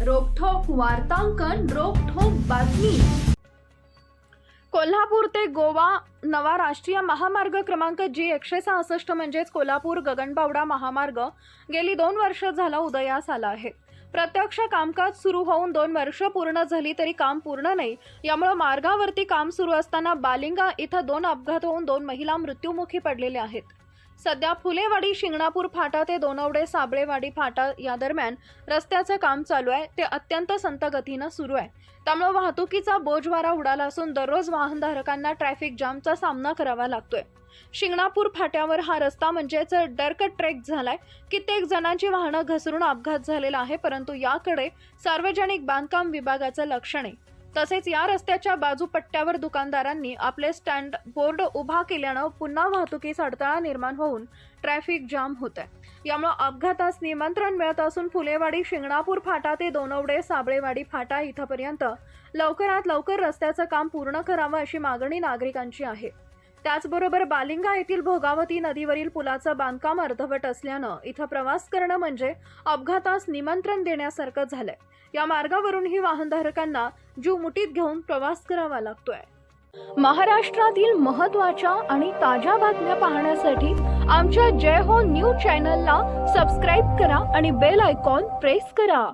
वार्तांकन रोखोक बातमी. कोल्हापूर ते गोवा नवा राष्ट्रीय महामार्ग क्रमांक जी एकशे सहासष्ट म्हणजेच कोल्हापूर गगनबावडा महामार्ग गेली दोन वर्ष झाला उदयास आला आहे. प्रत्यक्ष कामकाज सुरू होऊन दोन वर्ष पूर्ण झाली तरी काम पूर्ण नाही. यामुळे मार्गावरती काम सुरू असताना बालिंगा इथं दोन अपघात होऊन दोन महिला मृत्युमुखी पडलेल्या आहेत. सध्या फुलेवाडी शिंगणापूर फाटा ते दोनवडे साबळेवाडी फाटा या दरम्यान रस्त्याचं काम चालू आहे. ते अत्यंत संत गतीनं सुरू आहे. त्यामुळे वाहतुकीचा बोजवारा उडाला असून दररोज वाहनधारकांना ट्रॅफिक जामचा सामना करावा लागतोय. शिंगणापूर फाट्यावर हा रस्ता म्हणजेच डर्क ट्रेक झालाय. कित्येक जणांची वाहनं घसरून अपघात झालेला आहे परंतु याकडे सार्वजनिक बांधकाम विभागाचं लक्ष नाही. तसेच या रस्त्याच्या बाजूपट्ट्यावर दुकानदारांनी आपले स्टँड बोर्ड उभा केल्यानं पुन्हा वाहतुकीस अडथळा निर्माण होऊन ट्रॅफिक जाम होत आहे यामुळे अपघातास निमंत्रण मिळत असून फुलेवाडी शिंगणापूर फाटा ते दोनवडे साबळेवाडी फाटा इथपर्यंत लवकरात लवकर रस्त्याचं काम पूर्ण करावं अशी मागणी नागरिकांची आहे. त्याचबरोबर बालिंगा येथील भोगावती नदीवरील पुलाचं बांधकाम अर्धवट असल्यानं इथं प्रवास करणं म्हणजे अपघातास निमंत्रण देण्यासारखं झालंय. या मार्गावरूनही वाहनधारकांना जीव मुठीत घेऊन प्रवास करावा लागतोय. महाराष्ट्रातील महत्त्वाच्या आणि ताज्या बातम्या पाहण्यासाठी आमच्या जय हो न्यूज चॅनलला सबस्क्राईब करा आणि बेल आयकॉन प्रेस करा.